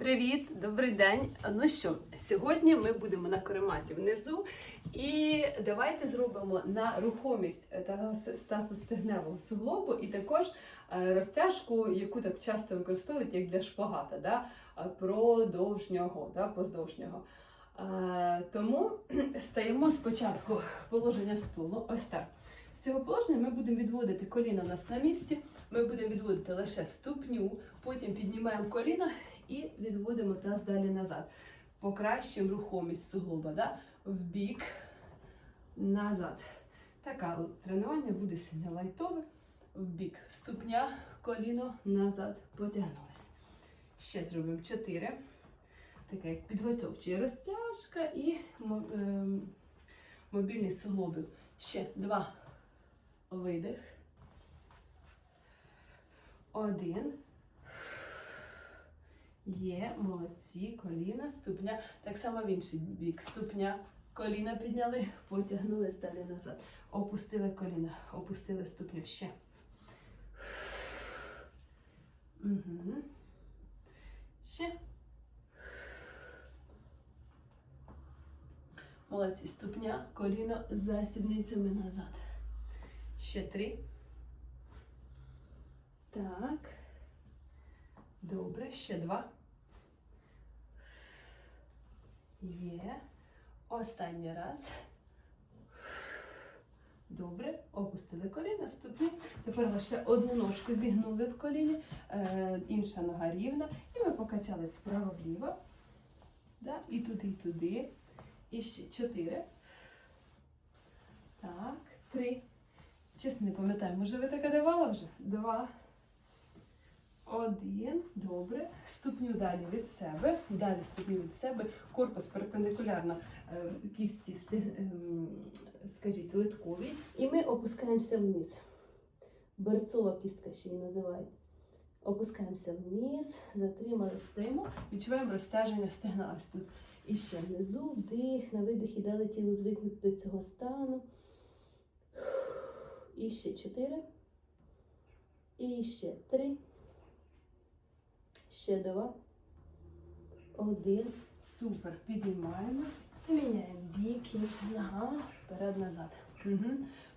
Привіт, добрий день. Ну що, сьогодні ми будемо на корематі внизу, і давайте зробимо на рухомість тазостегневого суглобу і також е, розтяжку, яку так часто використовують як для шпагата, да? е, продовжнього, да? поздовжнього. Е, Тому стаємо спочатку положення стулу, ось так. З цього положення ми будемо відводити коліна у нас на місці, ми будемо відводити лише ступню, потім піднімаємо коліна і відводимо таз далі назад. Покращуємо рухомість суглоба, да? в бік, назад. Таке тренування буде сьогодні лайтове. В бік ступня, коліно, назад, потягнулись. Ще зробимо 4. Таке як підготовча розтяжка і ем, мобільність суглобів. Ще два. Видих. Один. Є, молодці, коліна, ступня. Так само в інший бік. Ступня, коліна підняли, потягнулись далі назад. Опустили коліна, опустили ступню ще. Угу. Ще. Молодці, ступня, коліно за сідницями назад. Ще три. Так. Добре, ще два. Є. Останній раз. Добре, опустили коліна, ступні. Тепер лише одну ножку зігнули в коліні, е, інша нога рівна. І ми покачались вправо-вліво. Да? І туди, і туди. І ще чотири. Так, три. Чесно, не пам'ятаю, може ви таке давала вже? Два. Один. Добре. Ступню далі від себе. Далі ступню від себе. Корпус перпендикулярно е, кістці, сти- ем, скажіть, литковій. І ми опускаємося вниз. Берцова кістка ще її називають. Опускаємося вниз, затримали стоїмо, відчуваємо розтяження стегна ось тут. І ще внизу вдих, на видих і дали тіло звикнути до цього стану. І ще чотири. І ще три. Ще два. Один. Супер. Піднімаємось. І міняємо бік, інша нога. Вперед назад. Угу.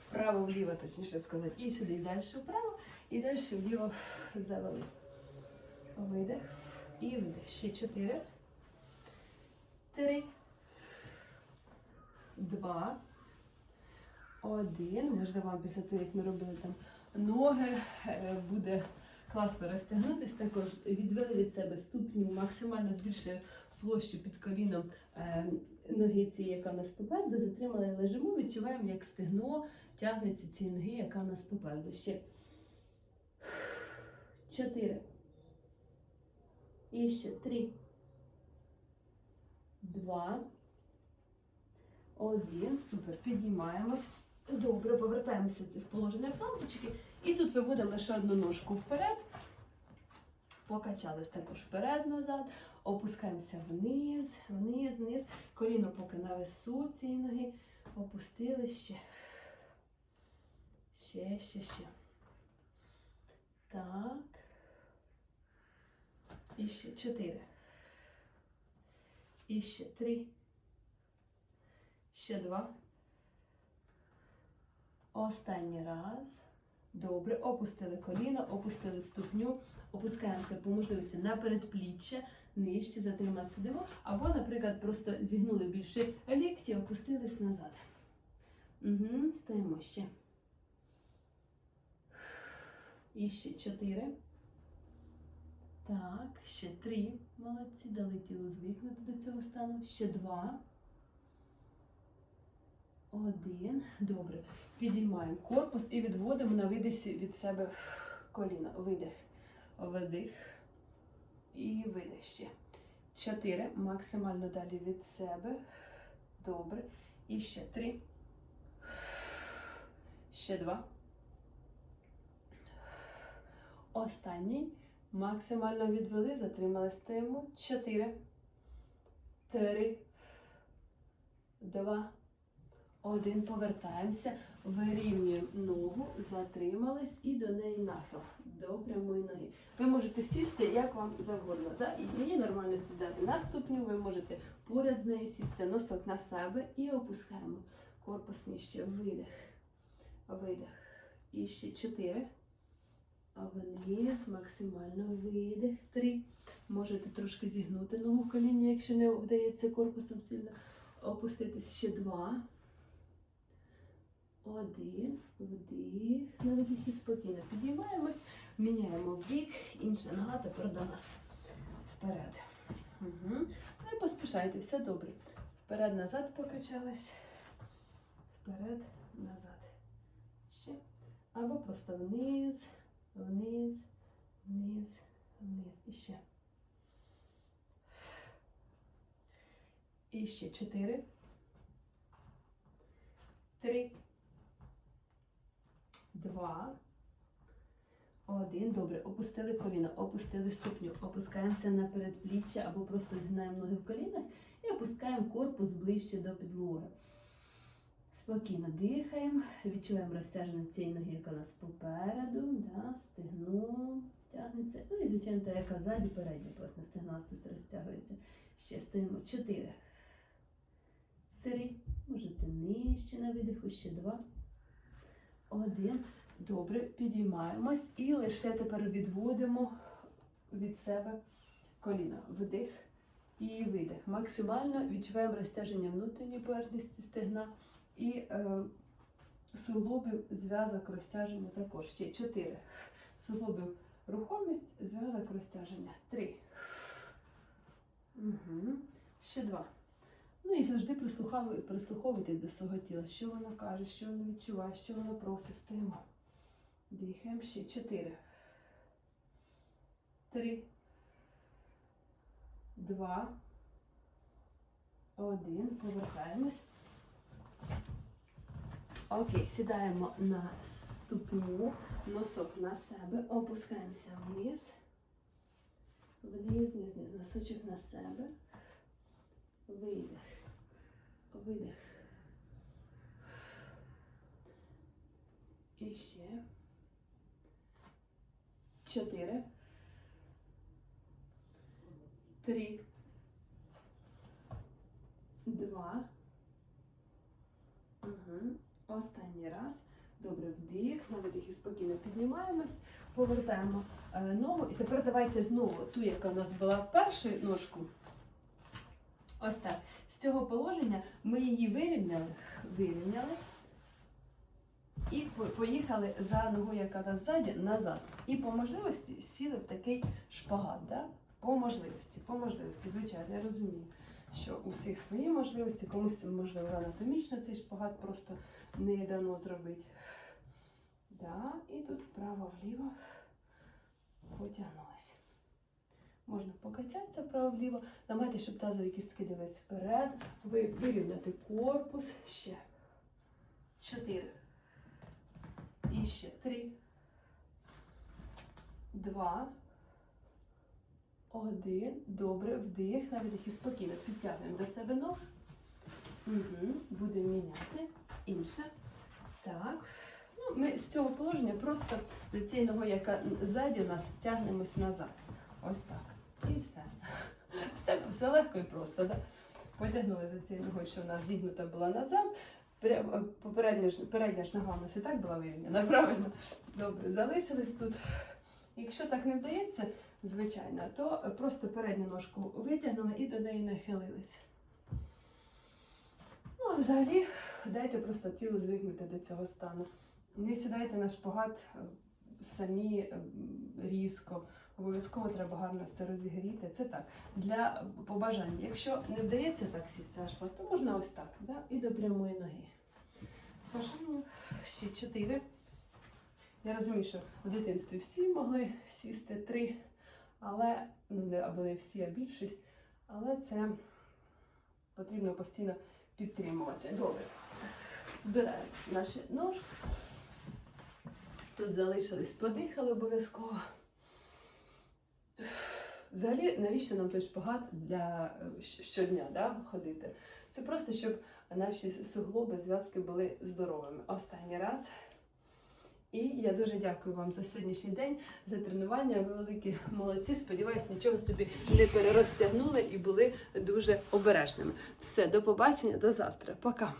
Вправо вліво, точніше сказати. І сюди, і далі вправо, і далі вліво завели. Видих. І видих. Ще чотири. Три. Два. Один. Можливо, вам після того, як ми робили там ноги, е, буде класно розтягнутись. Також відвели від себе ступню, максимально збільшує площу під коліном е, ноги цієї, яка у нас попереду. Затримали, лежимо, відчуваємо, як стегно тягнеться цієї ноги, яка у нас попереду. Ще чотири. І ще три. Два. Один. Супер. Піднімаємось. Добре, повертаємося в положення планочки. І тут виводимо лише одну ножку вперед. Покачались також вперед-назад. Опускаємося вниз, вниз, вниз. Коліно поки на весу ноги. Опустили ще. Ще, ще, ще. Так. І ще чотири. І ще три. Ще два. Останній раз. Добре. Опустили коліно, опустили ступню, опускаємося по можливості на передпліччя, нижче, затримали сидимо. Або, наприклад, просто зігнули більше лікті, опустились назад. Угу, Стоїмо ще. І ще чотири. Так, ще три. Молодці. Дали тіло звикнути до цього стану. Ще два. Один. Добре. Підіймаємо корпус і відводимо на видисі від себе коліна. Видих. Видих. І видих ще. Чотири. Максимально далі від себе. Добре. І ще три. Ще два. Останній. Максимально відвели, затримали, стоїмо. Чотири. Три. Два. Один, повертаємося, вирівнюємо ногу, затримались і до неї нахил, до прямої ноги. Ви можете сісти, як вам завгодно. Да? І мені нормально сідати на ступню, ви можете поряд з нею сісти, носок на себе і опускаємо. Корпус нижче, видих, видих. І ще чотири. Вниз, максимально видих. Три. Можете трошки зігнути ногу в коліні, якщо не вдається корпусом сильно опуститись. Ще два. Один. Вдих. На видих і спокійно підіймаємось. Міняємо в бік. Інша нога тепер до нас. Вперед. Угу. Не поспішайте, все добре. Вперед-назад покачались. Вперед, назад. Ще. Або просто вниз, вниз, вниз, вниз. І ще. І ще чотири. Три. Два. Один. Добре. Опустили коліно, опустили ступню. Опускаємося на передпліччя або просто згинаємо ноги в колінах і опускаємо корпус ближче до підлоги. Спокійно дихаємо, відчуваємо розтяження цієї ноги, яка у нас попереду, да, стегно тягнеться. Ну і, звичайно, та, яка ззаді, передня поверхня стегна тут розтягується. Ще стоїмо. Чотири. Три. Можете нижче на видиху, ще два. Один. Добре, підіймаємось і лише тепер відводимо від себе коліна. Вдих і видих. Максимально відчуваємо розтяження внутрішньої поверхності стегна і е, суглобів зв'язок розтяження також. Ще чотири. Суглобів рухомість, зв'язок розтяження. Три. Угу. Ще два. Ну і завжди прислуховуй- прислуховуйтесь до свого тіла, що воно каже, що воно відчуває, що воно просить. Стоїмо. Дихаємо ще. Чотири. Три. Два. Один. Повертаємось. Окей, сідаємо на ступню, носок на себе, опускаємося вниз. Вниз, вниз, вниз, носочок на себе. Видих. Видих. І ще. Чотири. Три. Два. Угу. Останній раз. Добре, вдих, на і спокійно піднімаємось, повертаємо е, ногу. І тепер давайте знову ту, яка у нас була першу ножку. Ось так. З цього положення ми її вирівняли, вирівняли і поїхали за ногою, яка нас ззаді, назад. І по можливості сіли в такий шпагат. Да? По можливості, по можливості. Звичайно, я розумію, що у всіх свої можливості, комусь можливо анатомічно цей шпагат просто не дано зробити. Да? І тут вправо-вліво потягнулися. Можна покачатися вправо-вліво. Намагайтеся, щоб тазові кістки дивились вперед. Вирівняти корпус. Ще. Чотири. І ще три. Два. Один. Добре. Вдих. На видих і спокійно. Підтягуємо до себе ног. Угу. Будемо міняти. Інше. Так. Ну, ми з цього положення просто цією ногою, яка ззаді у нас, тягнемось назад. Ось так. І все. Все, все легко і просто. Да? Потягнули за цією ногою, що в нас зігнута була назад. Прям- Попередня ж, передня ж нога у нас і так була вирівняна, правильно? Добре, залишились тут. Якщо так не вдається, звичайно, то просто передню ножку витягнули і до неї нахилились. Ну, а взагалі, дайте просто тілу звикнути до цього стану. Не сідайте на шпагат е, самі е, різко. Обов'язково треба гарно все розігріти. Це так, для побажання. Якщо не вдається так сісти шпагат, то можна ось так, да? і до прямої ноги. Бажання ще чотири. Я розумію, що в дитинстві всі могли сісти три, але ну або не всі, а більшість. Але це потрібно постійно підтримувати. Добре. Збираємо наші ножки. Тут залишились, подихали обов'язково. Взагалі, навіщо нам той шпагат для е, щодня да, ходити? Це просто щоб наші суглоби, зв'язки були здоровими. Останній раз. І я дуже дякую вам за сьогоднішній день, за тренування. Ви великі молодці. Сподіваюсь, нічого собі не перерозтягнули і були дуже обережними. Все, до побачення, до завтра. Пока.